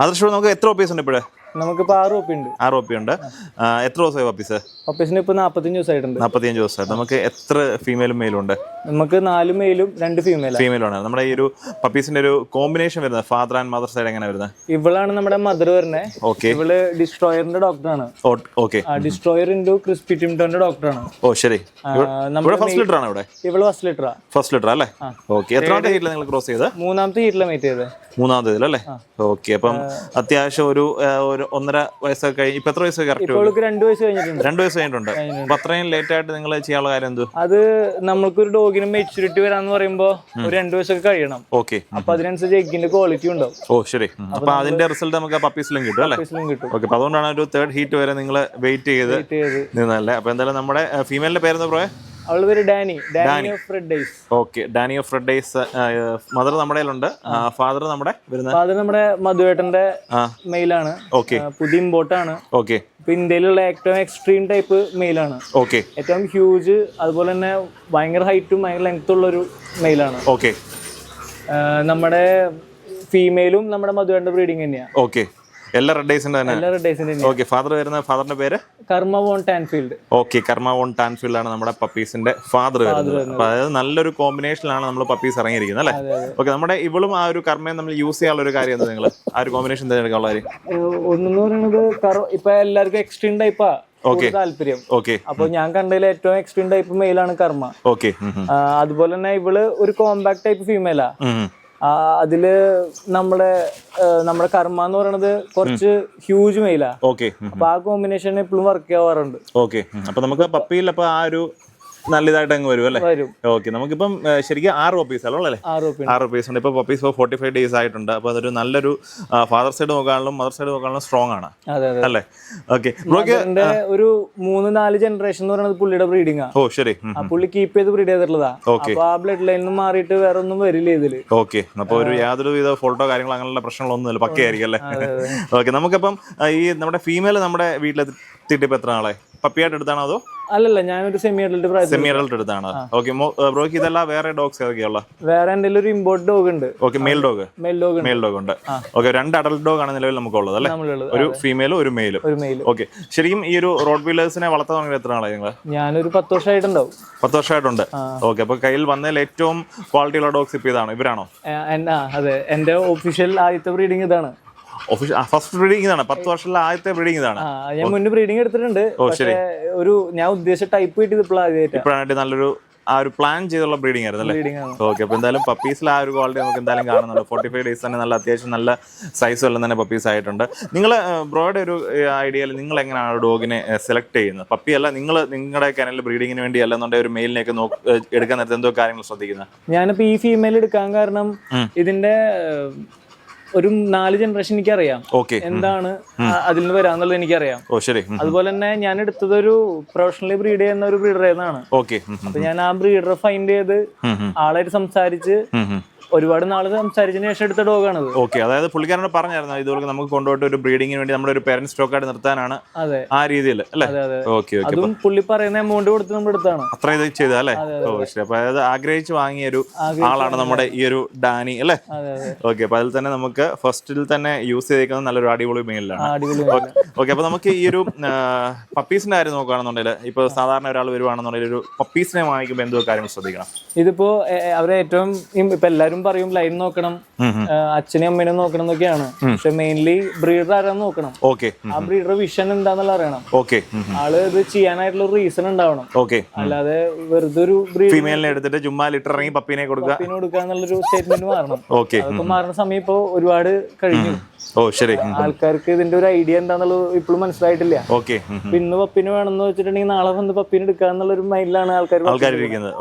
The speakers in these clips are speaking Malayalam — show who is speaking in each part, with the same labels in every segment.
Speaker 1: ആദർശ് നമുക്ക് എത്ര ഓപ്പീസ് ഉണ്ട് ഇപ്പോഴേ?
Speaker 2: നമുക്കിപ്പോൾ ആറ് ഒപ്പി ഉണ്ട്.
Speaker 1: ആറ് ഒപ്പി ഉണ്ട്. എത്ര ദിവസമായി ഓപ്പീസ്?
Speaker 2: ഒപ്പീസിന് ഇപ്പോൾ നാൽപ്പത്തഞ്ച് ദിവസമായിട്ടുണ്ട്
Speaker 1: നാൽപ്പത്തിയഞ്ച് ദിവസമായി. നമുക്ക് എത്ര ഫീമെയിലും മെയിലും ഉണ്ട്?
Speaker 2: നമുക്ക് നാല് മെയിലും രണ്ട് ഫീമെയിലും
Speaker 1: ഫീമെയിൽ ആണ്. നമ്മുടെ ഈ ഒരു പപ്പീസിന്റെ ഒരു കോമ്പിനേഷൻ വരുന്നത്. ഫാദർ ആൻഡ് മദർ സൈഡ് എങ്ങനെ വരുന്നത്?
Speaker 2: ഇവളാണ് നമ്മുടെ മദർ വരുന്നത്
Speaker 1: ഓക്കെ
Speaker 2: ഇവൾ ഡിസ്ട്രോയറിന്റെ ഡോക്ടറാണ്
Speaker 1: ഓക്കെ
Speaker 2: ഡിസ്ട്രോയർ ഇൻഡു ക്രിസ്പി ടിംടോന്റെ ഡോക്ടറാണ്
Speaker 1: ഓ ശരി. ഇവിടെ ഫസ്റ്റ് ലിറ്റർ ആണ് ഇവിടെ?
Speaker 2: ഇവൾ ഫസ്റ്റ് ലിറ്റർ
Speaker 1: ഫസ്റ്റ് ലിറ്റർ അല്ലേ? ഓക്കെ എത്രാമത്തെ ഹീറ്റിൽ നിങ്ങൾ ക്രോസ് ചെയ്തത്?
Speaker 2: മൂന്നാമത്തെ ഹീറ്റിലാണ് മീറ്റ് ചെയ്തത്.
Speaker 1: മൂന്നാമത്തെ ഇതിലല്ലേ ഓക്കെ അപ്പം അത്യാവശ്യം ഒരു ഒന്നര വയസ്സൊക്കെ കഴിഞ്ഞ് ഇപ്പൊ എത്ര വയസ്സ് കറക്റ്റ്
Speaker 2: ഇവൾക്ക് രണ്ട് വയസ്സ് കഴിഞ്ഞിട്ടുണ്ട്.
Speaker 1: രണ്ട് വയസ്സ് കഴിഞ്ഞിട്ടുണ്ട്. അപ്പൊ അത്രയും ലേറ്റ് ആയിട്ട് നിങ്ങൾ ചെയ്യാനുള്ള കാര്യം എന്തു?
Speaker 2: അത് നമ്മൾക്കൊരു ഡോഗിന് മെച്ചൂരിറ്റി വരാന്ന് പറയുമ്പോ ഒരു രണ്ടു വയസ്സൊക്കെ കഴിയണം.
Speaker 1: ഓക്കെ.
Speaker 2: അപ്പൊ അതിനനുസരിച്ച് എഗ്ഗിന്റെ ക്വാളിറ്റി ഉണ്ടാവും.
Speaker 1: ഓ ശരി. അപ്പൊ അതിന്റെ റിസൾട്ട് നമുക്ക് പപ്പീസിലും കിട്ടും അല്ലേ?
Speaker 2: കിട്ടും.
Speaker 1: ഓക്കെ അതുകൊണ്ടാണ് ഒരു തേർഡ് ഹീറ്റ് വരെ നിങ്ങൾ വെയിറ്റ് ചെയ്ത് നിന്നല്ലേ അപ്പൊ എന്തായാലും നമ്മുടെ ഫീമെയിലിന്റെ പേരെന്താ പറയാ
Speaker 2: പേര് Danny. Danny of red days
Speaker 1: okay Danny of red days mother നമ്മുടെ ഫാദർ നമ്മുടെ
Speaker 2: അത് നമ്മുടെ മധുവേട്ടന്റെ മെയിലാണ്
Speaker 1: ഓക്കെ.
Speaker 2: പുതിയ ഇമ്പോർട്ടാണ്
Speaker 1: ഓക്കെ.
Speaker 2: ഇപ്പൊ ഇന്ത്യയിലുള്ള ഏറ്റവും എക്സ്ട്രീം ടൈപ്പ് മെയിലാണ്
Speaker 1: ഓക്കെ
Speaker 2: ഏറ്റവും ഹ്യൂജ് അതുപോലെ തന്നെ ഭയങ്കര ഹൈറ്റും ഭയങ്കര ലെങ്ത് ഉള്ള ഒരു മെയിലാണ്
Speaker 1: ഓക്കെ
Speaker 2: നമ്മുടെ ഫീമെയിലും നമ്മുടെ മധുരന്റെ ബ്രീഡിങ് തന്നെയാണ്
Speaker 1: ഓക്കെ എല്ലാ റെഡ് ഡേയ്സിന്റെ തന്നെ.
Speaker 2: എല്ലാ റെഡ് തന്നെയാണ്
Speaker 1: ഓക്കെ ഫാദർ വരുന്ന ഫാദറിന്റെ പേര്?
Speaker 2: Karma von Tanfield.
Speaker 1: Okay Karma von Tanfield ആണ് നമ്മുടെ പപ്പീസിന്റെ ഫാദർ വരുന്നത്. അപ്പൊ അതായത് നല്ലൊരു കോമ്പിനേഷനിലാണ് നമ്മൾ പപ്പീസ് ഇറങ്ങിയിരിക്കുന്നത് അല്ലേ? ഓക്കെ നമ്മുടെ ഇവളും ആ ഒരു കർമ്മയും നമ്മൾ യൂസ് ചെയ്യാനുള്ള ഒരു കാര്യം നിങ്ങൾ ആ ഒരു കോമ്പിനേഷൻ തിരഞ്ഞെടുക്കാനുള്ള കാര്യം?
Speaker 2: ഒന്നെന്ന് പറയുന്നത് ഇപ്പൊ എല്ലാവർക്കും എക്സ്ട്രീം ടൈപ്പാ താല്പര്യം.
Speaker 1: ഓക്കെ
Speaker 2: അപ്പൊ ഞാൻ കണ്ടതിൽ ഏറ്റവും എക്സ്ട്രീം ടൈപ്പ് മെയിലാണ് കർമ്മ.
Speaker 1: ഓക്കെ
Speaker 2: അതുപോലെ തന്നെ ഇവൾ ഒരു കോമ്പാക്ട് ടൈപ്പ് ഫീമെയിലാ അതിൽ നമ്മുടെ നമ്മുടെ കർമ്മ എന്ന് പറയുന്നത് കുറച്ച് ഹ്യൂജ് മെയിലാ
Speaker 1: ഓക്കെ
Speaker 2: അപ്പൊ ആ കോമ്പിനേഷൻ എപ്പോഴും വർക്ക് ആവാറുണ്ട്
Speaker 1: ഓക്കെ അപ്പൊ നമുക്ക് പപ്പിയിൽ അപ്പൊ ആ ഒരു നല്ല ഇതായിട്ട് അങ്ങ് വരും. അല്ലേ ഓക്കെ നമുക്കിപ്പം ശരിക്കും ആറ് പപ്പീസ് അല്ലേ
Speaker 2: ആറ്
Speaker 1: പപ്പീസ് ഉണ്ട്. ഇപ്പൊ പപ്പീസ് ഇപ്പോൾ ഫോർട്ടി ഫൈവ് ഡേയ്സ് ആയിട്ടുണ്ട്. അപ്പൊ അതൊരു നല്ലൊരു ഫാദർ സൈഡ് നോക്കാനുള്ള മദർ സൈഡ് നോക്കാനുള്ള സ്ട്രോങ് ആണ്. അല്ലേ? ഓക്കെ
Speaker 2: ഒരു മൂന്ന് നാല് ജനറേഷൻ എന്ന് പറയുന്നത് പുള്ളിയുടെ ബ്രീഡിംഗ്
Speaker 1: ഓ ശരി.
Speaker 2: പുള്ളി കീപ്പ് ചെയ്ത് ബ്രീഡ് ചെയ്തിട്ടുള്ളതാ. അപ്പൊ ആ ബ്ലഡ് ലൈനിൽ നിന്ന് മാറിയിട്ട് വേറെ ഒന്നും വരില്ല ഇതിൽ.
Speaker 1: ഓക്കെ അപ്പൊ ഒരു യാതൊരു വിധ ഫോൾട്ടോ കാര്യങ്ങളോ അങ്ങനെയുള്ള പ്രശ്നങ്ങളൊന്നും ഇല്ല പക്കയായിരിക്കും അല്ലേ? ഓക്കെ നമുക്കപ്പം ഈ നമ്മുടെ ഫീമെയിൽ നമ്മുടെ വീട്ടിലെത്തിയിട്ട് എത്ര നാളെ പപ്പിയായിട്ട് എടുത്താണോ അതോ
Speaker 2: അല്ലല്ല ഞാനൊരു സെമി അഡൽട്ട്
Speaker 1: സെമി അഡൽട്ട് എടുത്താണ്. ഓക്കെ ബ്രോക്ക് ഇതല്ല വേറെ ഡോഗ്സ് ഏതൊക്കെയുള്ള
Speaker 2: വേറെ എന്തെങ്കിലും ഒരു ഇമ്പോർട്ട് ഡോഗ് ഉണ്ട്.
Speaker 1: Okay male dog
Speaker 2: male dog
Speaker 1: male dog ഉണ്ട്. ഓക്കെ രണ്ട് അഡൽട്ട് ഡോഗ് ആണ് നിലവിൽ നമുക്കുള്ളത് അല്ലേ?
Speaker 2: അല്ലെ
Speaker 1: ഒരു ഫീമെയിലും ഒരു മെയിലും
Speaker 2: ഒരു മെയിൽ
Speaker 1: ഓക്കെ ശരിക്കും ഈ ഒരു റോഡ് വീലേഴ്സിനെ വളർത്താൻ തുടങ്ങിയത് എത്ര നാളായി നിങ്ങൾ
Speaker 2: ഞാനൊരു പത്ത് വർഷമായിട്ടുണ്ടാവും.
Speaker 1: പത്ത് വർഷമായിട്ടുണ്ട്. ഓക്കെ അപ്പൊ കയ്യിൽ വന്നതിൽ ഏറ്റവും ക്വാളിറ്റി ഉള്ള ഡോഗ്സ് ഇപ്പൊ ഇതാണ്. ഇവരാണോ?
Speaker 2: അതെ. എന്റെ ഒഫീഷ്യൽ ആദ്യത്തെ ബ്രീഡിംഗ് ഇതാണ്.
Speaker 1: ഫസ്റ്റ് ബ്രീഡിംഗ് ഇതാണ്. പത്ത് വർഷത്തിലെ ആദ്യത്തെ ബ്രീഡിംഗ് ഇതാണ്.
Speaker 2: ഞാൻ മുന്നേ ബ്രീഡിംഗ് എടുത്തിട്ടുണ്ട്. ശരി. ഒരു ഞാൻ ഉദ്ദേശിച്ച ടൈപ്പ് കിട്ടിയത് ഇപ്പോൾ ആദ്യമായിട്ടാണ്
Speaker 1: നല്ലൊരു ആ ഒരു പ്ലാൻ ചെയ്തുള്ള ബ്രീഡിംഗ് ആയിരുന്നു അല്ലേ? ഓക്കെ അപ്പോൾ എന്തായാലും പപ്പീസിൽ ആ ഒരു ക്വാളിറ്റി നമുക്ക് എന്തായാലും കാണുന്നുണ്ട്. ഫോർട്ടി ഫൈവ് ഡേയ്സ് തന്നെ നല്ല അത്യാവശ്യം നല്ല സൈസ് എല്ലാം തന്നെ പപ്പീസ് ആയിട്ടുണ്ട്. നിങ്ങൾ ബ്രോയുടെ ഒരു ഐഡിയയിൽ നിങ്ങൾ എങ്ങനെയാണ് ഡോഗിനെ സെലക്ട് ചെയ്യുന്നത്? പപ്പി അല്ല നിങ്ങൾ നിങ്ങളുടെ കനലിൽ ബ്രീഡിങ്ങിന് വേണ്ടി അല്ലെന്നുണ്ടെങ്കിൽ ഒരു മെയിലിനെയൊക്കെ എടുക്കാൻ നേരത്തെ എന്തോ കാര്യങ്ങൾ ശ്രദ്ധിക്കുന്നത്
Speaker 2: ഞാനിപ്പോ ഈ ഫീമെയിൽ എടുക്കാൻ കാരണം ഇതിന്റെ ഒരു നാല് ജനറേഷൻ എനിക്കറിയാം.
Speaker 1: ഓക്കെ
Speaker 2: എന്താണ് അതിൽ നിന്ന് വരാന്നുള്ളത് എനിക്കറിയാം. അതുപോലെ തന്നെ ഞാൻ എടുത്തത് ഒരു പ്രൊഫഷണലി ബ്രീഡ് ചെയ്യുന്ന ഒരു ബ്രീഡർ എന്നാണ്
Speaker 1: ഓക്കെ
Speaker 2: അപ്പൊ ഞാൻ ആ ബ്രീഡറെ ഫൈൻഡ് ചെയ്ത് ആളായിട്ട് സംസാരിച്ച് ഒരുപാട് നാൾ സംസാരിച്ചതിന് ശേഷം എടുത്ത ഡോഗാണ്
Speaker 1: ഓക്കെ അതായത് പുള്ളിക്കാരനോട് പറഞ്ഞായിരുന്നു ഇതുപോലെ നമുക്ക് കൊണ്ടുപോയിട്ട് ഒരു ബ്രീഡിങ്ങിന് വേണ്ടി നമ്മുടെ ഒരു പേരന്റ് സ്റ്റോക്ക് ആയിട്ട് നിർത്താനാണ്
Speaker 2: അതെ.
Speaker 1: ആ രീതിയിൽ അല്ലേ?
Speaker 2: അതെ അതെ.
Speaker 1: ഓക്കെ ഓക്കെ
Speaker 2: അതും പുള്ളി പറയുന്ന എമൗണ്ട് കൊടുത്ത് നമ്മൾ എടുത്താണ്
Speaker 1: അത്ര ഇത് ചെയ്ത അല്ലേ? ഓ ശരി. അപ്പൊ അതായത് ആഗ്രഹിച്ച് വാങ്ങിയ ഒരു ആളാണ് നമ്മുടെ ഈ ഒരു ഡാനി അല്ലേ? ഓക്കെ അപ്പൊ അതിൽ തന്നെ നമുക്ക് ഫസ്റ്റിൽ തന്നെ യൂസ് ചെയ്തേക്കുന്നത് നല്ലൊരു അടിപൊളി മെയിലാണ് ഓക്കെ അപ്പൊ നമുക്ക് ഈ ഒരു പപ്പീസിന്റെ കാര്യം നോക്കുകയാണെന്നുണ്ടെങ്കിൽ ഇപ്പൊ സാധാരണ ഒരാൾ വരുവാണെന്നുണ്ടെങ്കിൽ ഒരു പപ്പീസിനെ വാങ്ങിക്കുമ്പോൾ എന്തോ കാര്യങ്ങൾ ശ്രദ്ധിക്കണം?
Speaker 2: ഇതിപ്പോ അവരെ ഏറ്റവും ഇപ്പൊ ഇപ്പൊ എല്ലാരും പറയും ലൈൻ നോക്കണം അച്ഛനും. അച്ഛനെയും അമ്മേനെയും നോക്കണം എന്നൊക്കെയാണ്. പക്ഷെ മെയിൻലി ബ്രീഡർ ആരാന്ന് നോക്കണം.
Speaker 1: ഓക്കെ
Speaker 2: ആ ബ്രീഡർ വിഷൻ എന്താന്നുള്ള അറിയണം.
Speaker 1: ഓക്കെ
Speaker 2: ആൾ ഇത് ചെയ്യാനായിട്ടുള്ള റീസൺ ഉണ്ടാവണം.
Speaker 1: ഓക്കെ
Speaker 2: അല്ലാതെ വെറുതെ ഒരു
Speaker 1: ഫീമെയിലിനെ എടുത്തിട്ട് ചുമ്മാ ലിറ്റർ ഇറങ്ങി പപ്പീനെ കൊടുക്കുക.
Speaker 2: പിന്നെ കൊടുക്കാന്നുള്ളൊരു സ്റ്റേറ്റ്മെന്റ് മാറണം.
Speaker 1: ഓക്കെ
Speaker 2: അതൊക്കെ മാറുന്ന സമയം ഇപ്പൊ ഒരുപാട് കഴിഞ്ഞു.
Speaker 1: ഓ ശരി.
Speaker 2: ആൾക്കാർക്ക് ഇതിന്റെ ഒരു ഐഡിയ എന്താന്നുള്ളത് ഇപ്പോഴും മനസ്സിലായിട്ടില്ല.
Speaker 1: ഓക്കെ.
Speaker 2: ഇന്ന് പപ്പിന് വേണമെന്ന് വെച്ചിട്ടുണ്ടെങ്കിൽ നാളെ വന്ന് പപ്പിന് എടുക്കാന്നുള്ള ഒരു മൈൻഡിലാണ് ആൾക്കാർ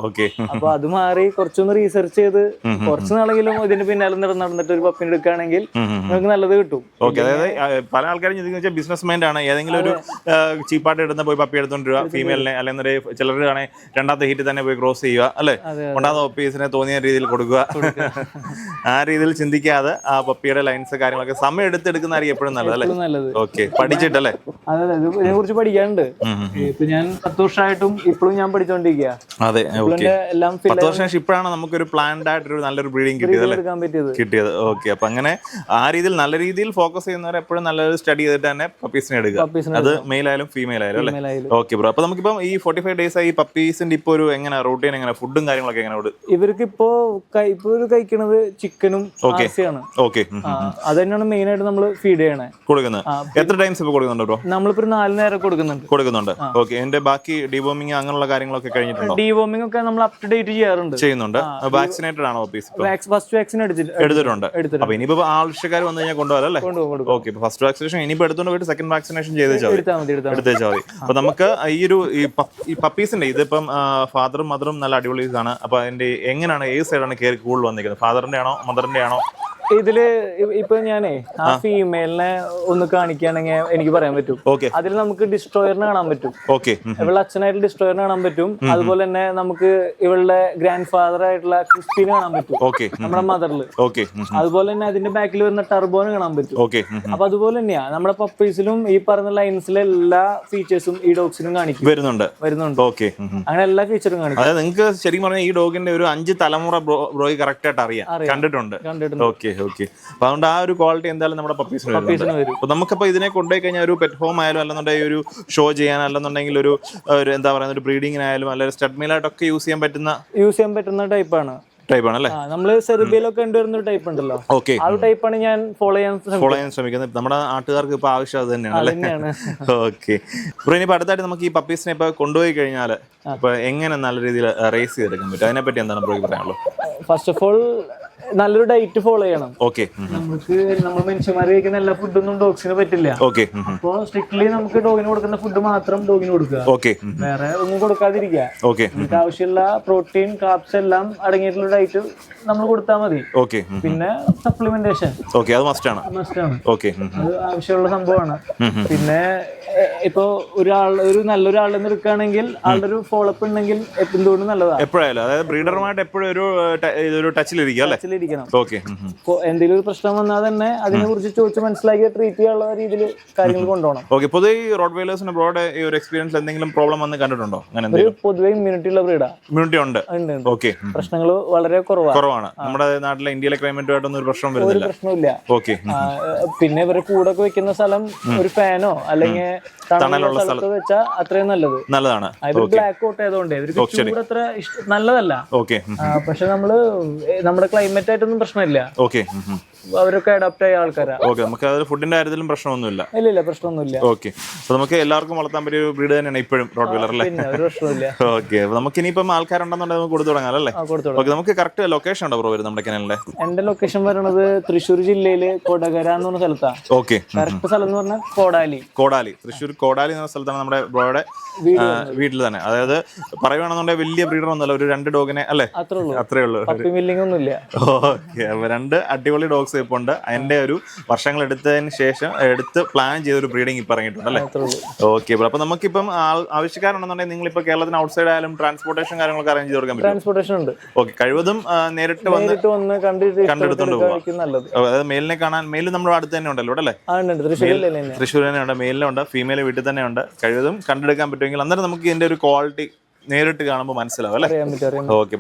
Speaker 1: ഓക്കെ.
Speaker 2: അപ്പൊ അത് മാറി കുറച്ചൊന്ന് റീസെർച്ച് ചെയ്ത് കുറച്ച് നാളെങ്കിലും ഇതിന്റെ പിന്നാലെ നടന്ന് നടന്നിട്ട് ഒരു പപ്പിന് എടുക്കുകയാണെങ്കിൽ നിങ്ങൾക്ക് നല്ലത് കിട്ടും.
Speaker 1: ഓക്കെ. അതായത് പല ആൾക്കാരും ചിന്തിക്കുന്ന ബിസിനസ് മൈൻഡ് ആണ്. ഏതെങ്കിലും ഒരു ചീപ്പായിട്ട് ഇടുന്ന പോയി പപ്പി എടുത്തോണ്ട് വരിക. ഫീമെയിലിനെ അല്ലെങ്കിൽ ചിലർ കാണേ രണ്ടാമത്തെ ഹീറ്റ് തന്നെ പോയി ക്രോസ് ചെയ്യുക അല്ലെ?
Speaker 2: അതെ,
Speaker 1: ഓഫീസിനെ പപ്പീസിനെ തോന്നിയ രീതിയിൽ കൊടുക്കുക. ആ രീതിയിൽ ചിന്തിക്കാതെ ആ പപ്പിയുടെ ലൈൻസ് കാര്യങ്ങളൊക്കെ സമയം എടുത്തെടുക്കുന്നതായിരിക്കും എപ്പോഴും നല്ലത് അല്ലേ?
Speaker 2: നല്ലത്.
Speaker 1: ഓക്കെ പഠിച്ചിട്ടല്ലേ?
Speaker 2: അതെ അതെ. ഇത് ഇതിനെ കുറിച്ച് പഠിക്കാനുണ്ട് ഇപ്പൊ ഞാൻ പത്ത് വർഷമായിട്ടും ഇപ്പോഴും ഞാൻ പഠിച്ചോണ്ടിരിക്കുക
Speaker 1: അതെ ഓക്കെ
Speaker 2: എല്ലാം
Speaker 1: പത്ത് വർഷം ഇപ്പോഴാണ് നമുക്കൊരു പ്ലാൻഡ് ആയിട്ടൊരു നല്ലൊരു ബ്രീഡിംഗ് കിട്ടിയത് അല്ലേ? കിട്ടിയത്. ഓക്കെ അപ്പൊ അങ്ങനെ ആ രീതിയിൽ നല്ല രീതിയിൽ ഫോക്കസ് ചെയ്യുന്നവർ എപ്പോഴും നല്ലൊരു സ്റ്റഡി ചെയ്തിട്ട് തന്നെ പപ്പീസിനെ എടുക്കുക. അത് മെയിൽ ആയാലും ഫീമെയിൽ ആയാലും അല്ലേ? ഓക്കെ ബ്രോ അപ്പൊ നമുക്കിപ്പം ഈ ഫോർട്ടി ഫൈവ് ഡേയ്സ് ആയി പപ്പീസിന്റെ ഇപ്പൊ ഒരു എങ്ങനെ റൂട്ടീൻ എങ്ങനെ ഫുഡും കാര്യങ്ങളൊക്കെ എങ്ങനെ
Speaker 2: ഇവർക്ക് ഇപ്പോ ഇപ്പൊ കഴിക്കണത് ചിക്കനും
Speaker 1: ഓക്കെ
Speaker 2: അത് തന്നെയാണ് മെയിൻ ആയിട്ട് നമ്മൾ ഫീഡ് ചെയ്യണേ.
Speaker 1: കൊടുക്കുന്നത്. എത്ര ടൈംസ് ഇപ്പൊ കൊടുക്കുന്നുണ്ട് ബ്രോ
Speaker 2: നമ്മളിപ്പോ ഒരു നാല് നേരം കൊടുക്കുന്നുണ്ട്.
Speaker 1: കൊടുക്കുന്നുണ്ട്. ഓക്കെ എന്റെ ബാക്കി ഡിവോമിങ് അങ്ങനെയുള്ള കാര്യങ്ങളൊക്കെ കഴിഞ്ഞിട്ടുണ്ടോ?
Speaker 2: ഡിവോമിംഗ് ഒക്കെ നമ്മൾ അപ് ടു ഡേറ്റ് ചെയ്യാറുണ്ട്
Speaker 1: ചെയ്യുന്നുണ്ട് വാക്സിനേറ്റഡ് ആണോ ഓഫീസ്
Speaker 2: ഫസ്റ്റ് വാക്സിൻ എടുത്തിട്ട്
Speaker 1: എടുത്തിട്ടുണ്ട്. അപ്പൊ ഇനിയിപ്പോ ആവശ്യക്കാർ വന്നു കഴിഞ്ഞാൽ കൊണ്ടുപോകാല്ലേ
Speaker 2: കൊണ്ടുപോകും
Speaker 1: ഓക്കെ ഫസ്റ്റ് വാക്സിനേഷൻ ഇനിയിപ്പോ എടുത്തോണ്ട് പോയിട്ട് സെക്കൻഡ് വാക്സിനേഷൻ ചെയ്ത്
Speaker 2: എടുത്താൽ മതി
Speaker 1: എടുത്തേച്ചാൽ അപ്പൊ നമുക്ക് ഈ ഒരു ഈ പപ്പ്- പപ്പീസിന്റെ ഇതിപ്പം ഫാദറും മദറും നല്ല അടിപൊളി ഇതാണ്. അപ്പൊ അതിന്റെ എങ്ങനെയാണ് ഏത് സൈഡാണ് കയറി കൂടുതൽ വന്നിരിക്കുന്നത്? ഫാദറിന്റെ ആണോ മദറിന്റെ ആണോ?
Speaker 2: ഇതിൽ ഇപ്പൊ ഞാനേ ആ ഫീമെയിലിനെ ഒന്ന് കാണിക്കുകയാണെങ്കിൽ എനിക്ക് പറയാൻ പറ്റും. അതിൽ നമുക്ക് ഡിസ്ട്രോയറിന് കാണാൻ പറ്റും.
Speaker 1: ഓക്കെ.
Speaker 2: ഇവളുടെ അച്ഛനായിട്ട് ഡിസ്ട്രോയറിന് കാണാൻ പറ്റും. അതുപോലെ തന്നെ നമുക്ക് ഇവളുടെ ഗ്രാൻഡ് ഫാദർ ആയിട്ടുള്ള ക്രിസ്റ്റിനെ കാണാൻ പറ്റും. നമ്മുടെ മദറിൽ
Speaker 1: ഓക്കെ.
Speaker 2: അതുപോലെ തന്നെ അതിന്റെ ബാക്കിൽ വരുന്ന ടർബോനെ കാണാൻ പറ്റും.
Speaker 1: ഓക്കെ.
Speaker 2: അപ്പൊ അതുപോലെ തന്നെയാ നമ്മുടെ പപ്പീസിലും ഈ പറഞ്ഞ ലൈൻസിലെ എല്ലാ ഫീച്ചേഴ്സും ഈ ഡോഗ്സിനും കാണിക്കും.
Speaker 1: വരുന്നുണ്ട്.
Speaker 2: വരുന്നുണ്ട്.
Speaker 1: ഓക്കെ.
Speaker 2: അങ്ങനെ എല്ലാ ഫീച്ചറും കാണിക്കും.
Speaker 1: അതായത് നിങ്ങൾക്ക് ശരിക്കും പറഞ്ഞാൽ ഈ ഡോഗിന്റെ ഒരു അഞ്ച് തലമുറ ബ്രോയ് കറക്റ്റ് ആയിട്ട് അറിയാം. കണ്ടിട്ടുണ്ട്.
Speaker 2: കണ്ടിട്ടുണ്ട്.
Speaker 1: ഓക്കെ. ഓക്കെ. അപ്പൊ അതുകൊണ്ട് ആ ഒരു ക്വാളിറ്റി എന്തായാലും നമ്മുടെ പപ്പീസിന്
Speaker 2: വരും.
Speaker 1: അപ്പൊ നമുക്കപ്പോ ഇതിനെ കൊണ്ടുപോയി കഴിഞ്ഞാൽ ഒരു പെറ്റ് ഹോം ആയാലും അല്ലെന്നുണ്ടെങ്കിൽ ഒരു ഷോ ചെയ്യാൻ അല്ലെന്നുണ്ടെങ്കിൽ ഒരു എന്താ പറയുക ഒരു ബ്രീഡിങ്ങിനായാലും അല്ലെങ്കിൽ സ്റ്റഡ്മീലായിട്ടൊക്കെ യൂസ് ചെയ്യാൻ പറ്റുന്ന
Speaker 2: യൂസ് ചെയ്യാൻ പറ്റുന്ന ടൈപ്പാണ്
Speaker 1: ടൈപ്പ് ആണല്ലേ?
Speaker 2: ആ നമ്മൾ സെർബിയയിലൊക്കെ കണ്ടുവരുന്ന ടൈപ്പ് ഉണ്ടല്ലോ.
Speaker 1: ഓക്കെ.
Speaker 2: ആ ടൈപ്പ് ആണ് ഞാൻ ഫോളോ ചെയ്യാൻ ശ്രമിക്കുന്നത്.
Speaker 1: ഫോളോ ചെയ്യാൻ ശ്രമിക്കുന്നത്. നമ്മുടെ നാട്ടുകാർക്ക് ഇപ്പൊ ആവശ്യം അത് തന്നെയാണ് അല്ലേ? ഓക്കെ. ഇപ്പൊ ഇനി അടുത്തായിട്ട് നമുക്ക് ഈ പപ്പീസിനെ ഇപ്പൊ കൊണ്ടുപോയി കഴിഞ്ഞാൽ ഇപ്പൊ എങ്ങനെ നല്ല രീതിയിൽ റേസ് ചെയ്തെടുക്കാൻ പറ്റും? അതിനെപ്പറ്റി എന്താണ് ബ്രോയ്ക്ക് പറയാനുള്ളത്?
Speaker 2: ഫസ്റ്റ് ഓഫ് ഓൾ നല്ലൊരു ഡയറ്റ് ഫോളോ ചെയ്യണം.
Speaker 1: ഓക്കെ
Speaker 2: നമുക്ക് നമ്മൾ മനുഷ്യന്മാർ കഴിക്കുന്ന എല്ലാ ഫുഡൊന്നും ഡോഗ്സിന് പറ്റില്ല.
Speaker 1: ഓക്കെ
Speaker 2: അപ്പൊ സ്ട്രിക്ട്ലി നമുക്ക് ഡോഗിന് കൊടുക്കുന്ന ഫുഡ് മാത്രം ഡോഗിന് കൊടുക്കുക.
Speaker 1: ഓക്കെ
Speaker 2: വേറെ ഒന്നും കൊടുക്കാതിരിക്കുക.
Speaker 1: ഓക്കെ
Speaker 2: നമുക്ക് ആവശ്യമുള്ള പ്രോട്ടീൻ കാപ്സ് എല്ലാം അടങ്ങിയിട്ടുള്ള ഡയറ്റ് നമ്മൾ കൊടുത്താൽ മതി.
Speaker 1: ഓക്കെ
Speaker 2: പിന്നെ സപ്ലിമെന്റേഷൻ
Speaker 1: ഓക്കെ അത് മസ്റ്റ് ആണ്.
Speaker 2: മസ്റ്റ് ആണ്.
Speaker 1: ഓക്കെ
Speaker 2: അത് ആവശ്യമുള്ള സംഭവമാണ്. പിന്നെ ഇപ്പോ ഒരാൾ ഒരു നല്ലൊരാളിൽ നിന്ന് എടുക്കുകയാണെങ്കിൽ ആളുടെ ഒരു ഫോളോ അപ്പ് ഉണ്ടെങ്കിൽ എന്തുകൊണ്ടും നല്ലതാണ്
Speaker 1: എപ്പോഴായാലും. അതായത് ബ്രീഡറുമായിട്ട് എപ്പോഴും ഒരു ടച്ചിലിരിക്കുക അല്ലേ?
Speaker 2: ഇരിക്കണം. എന്തെങ്കിലും ഒരു പ്രശ്നം വന്നാൽ തന്നെ അതിനെ കുറിച്ച് ചോദിച്ച് മനസ്സിലാക്കി ട്രീറ്റ് ചെയ്യാനുള്ള രീതിയിൽ കാര്യങ്ങൾ കൊണ്ടുപോകണം.
Speaker 1: ഓക്കെ പൊതുവെ ഈ റോഡ് വെയിലേഴ്സിന് ബ്രോഡ് ഈ ഒരു എക്സ്പീരിയൻസ് എന്തെങ്കിലും പ്രോബ്ലം വന്ന് കണ്ടിട്ടുണ്ടോ? അങ്ങനെ
Speaker 2: പൊതുവെ ഇമ്മ്യൂണിറ്റി ഉള്ള ബ്രീഡാ
Speaker 1: ഇമ്മ്യൂണിറ്റി ഉണ്ട്. ഓക്കെ
Speaker 2: പ്രശ്നങ്ങൾ വളരെ കുറവാണ്.
Speaker 1: കുറവാണ് നമ്മുടെ നാട്ടിലെ ഇന്ത്യയിലെ ക്ലൈമറ്റുമായിട്ടൊന്നും ഒരു പ്രശ്നം വരുന്നില്ല.
Speaker 2: പ്രശ്നമില്ല
Speaker 1: ഓക്കെ
Speaker 2: പിന്നെ ഇവരെ കൂടൊക്കെ വെക്കുന്ന സ്ഥലം ഒരു ഫാനോ അല്ലെങ്കിൽ തണലുള്ള സ്ഥലത്ത് വെച്ചാൽ അത്രയും നല്ലത്.
Speaker 1: നല്ലതാണ്.
Speaker 2: ബ്ലാക്ക് ഔട്ട് ആയതുകൊണ്ട് ഇവർക്ക് ചൂട് അത്ര ഇഷ്ട- നല്ലതല്ല.
Speaker 1: ഓക്കെ
Speaker 2: പക്ഷെ നമ്മൾ നമ്മുടെ ക്ലൈമറ്റ് ആയിട്ടൊന്നും പ്രശ്നമില്ല.
Speaker 1: ഓക്കെ
Speaker 2: അവരൊക്കെ അഡാപ്റ്റ് ആയ ആൾക്കാരാണ്
Speaker 1: ഓക്കെ നമുക്ക് അതായത് ഫുഡിന്റെ കാര്യത്തിലും പ്രശ്നമൊന്നുമില്ല.
Speaker 2: ഇല്ല ഇല്ല പ്രശ്നമൊന്നുമില്ല.
Speaker 1: ഓക്കെ അപ്പൊ നമുക്ക് എല്ലാവർക്കും വളർത്താൻ പറ്റിയ ഒരു ബ്രീഡ് തന്നെയാണ് ഇപ്പോഴും റോഡ് വീലർ അല്ലേ
Speaker 2: പിന്നെ ഒരു പ്രശ്നമില്ല
Speaker 1: ഓക്കെ അപ്പൊ നമുക്ക് ഇനിയിപ്പം ആൾക്കാരുണ്ടെന്നുണ്ടെങ്കിൽ നമുക്ക് കൊടുത്തു തുടങ്ങാം അല്ലേ? ഓക്കെ നമുക്ക് കറക്റ്റ് ലൊക്കേഷൻ ഉണ്ടോ ബ്രോ വരും നമ്മുടെ കനാലിന്റെ
Speaker 2: എന്റെ ലൊക്കേഷൻ പറയുന്നത് തൃശ്ശൂർ ജില്ലയിൽ കൊടകര എന്ന് പറഞ്ഞ സ്ഥലത്താണ്
Speaker 1: ഓക്കെ
Speaker 2: കറക്റ്റ് സ്ഥലം എന്ന് പറഞ്ഞാൽ കോടാലി.
Speaker 1: കോടാലി. തൃശ്ശൂർ കോടാലി എന്ന സ്ഥലത്താണ് നമ്മുടെ ബ്രോയുടെ വീട്ടിൽ തന്നെ. അതായത് പറയുകയാണെന്നുണ്ടെങ്കിൽ വലിയ ബ്രീഡർ ഒന്നുമല്ല ഒരു രണ്ട് ഡോഗിനെ അല്ലേ?
Speaker 2: അത്രേ ഉള്ളൂ.
Speaker 1: അത്രേ ഉള്ളൂ.
Speaker 2: ഒന്നുമില്ല.
Speaker 1: ഓക്കെ രണ്ട് അടിപൊളി ഡോഗ്സ് ഇപ്പോൾ ഉണ്ട്. അതിന്റെ ഒരു വർഷങ്ങൾ എടുത്തതിന് ശേഷം എടുത്ത് പ്ലാൻ ചെയ്ത ഒരു ബ്രീഡിംഗ് ഇപ്പൊ ഇറങ്ങിയിട്ടുണ്ട് അല്ലേ? ഓക്കെ അപ്പൊ നമുക്കിപ്പം ആവശ്യക്കാരുണ്ടെന്നുണ്ടെങ്കിൽ നിങ്ങൾ ഇപ്പൊ കേരളത്തിന് ഔട്ട്സൈഡ് ആയാലും ട്രാൻസ്പോർട്ടേഷൻ കാര്യങ്ങളൊക്കെ അറേഞ്ച് ചെയ്ത് കൊടുക്കാൻ പറ്റും
Speaker 2: ട്രാൻസ്പോർട്ടേഷൻ ഉണ്ട്.
Speaker 1: ഓക്കെ കഴിവതും നേരിട്ട് വന്ന് കണ്ടെടുത്തോണ്ട് അതായത് മെയിലിനെ കാണാൻ മെയിൽ നമ്മുടെ അടുത്ത് തന്നെ ഉണ്ടല്ലോ ഇവിടെ അല്ലേ.
Speaker 2: തൃശ്ശൂർ തന്നെ.
Speaker 1: ഉണ്ട് മെയിലിലും ഉണ്ട് ഫീമെയിൽ വീട്ടിൽ തന്നെ ഉണ്ട്. കഴിവതും കണ്ടെടുക്കാൻ പറ്റുമെങ്കിൽ അന്നേരം നമുക്ക് ഇതിന്റെ ഒരു ക്വാളിറ്റി നേരിട്ട് കാണുമ്പോൾ മനസ്സിലാവും അല്ലേ? ഓക്കെ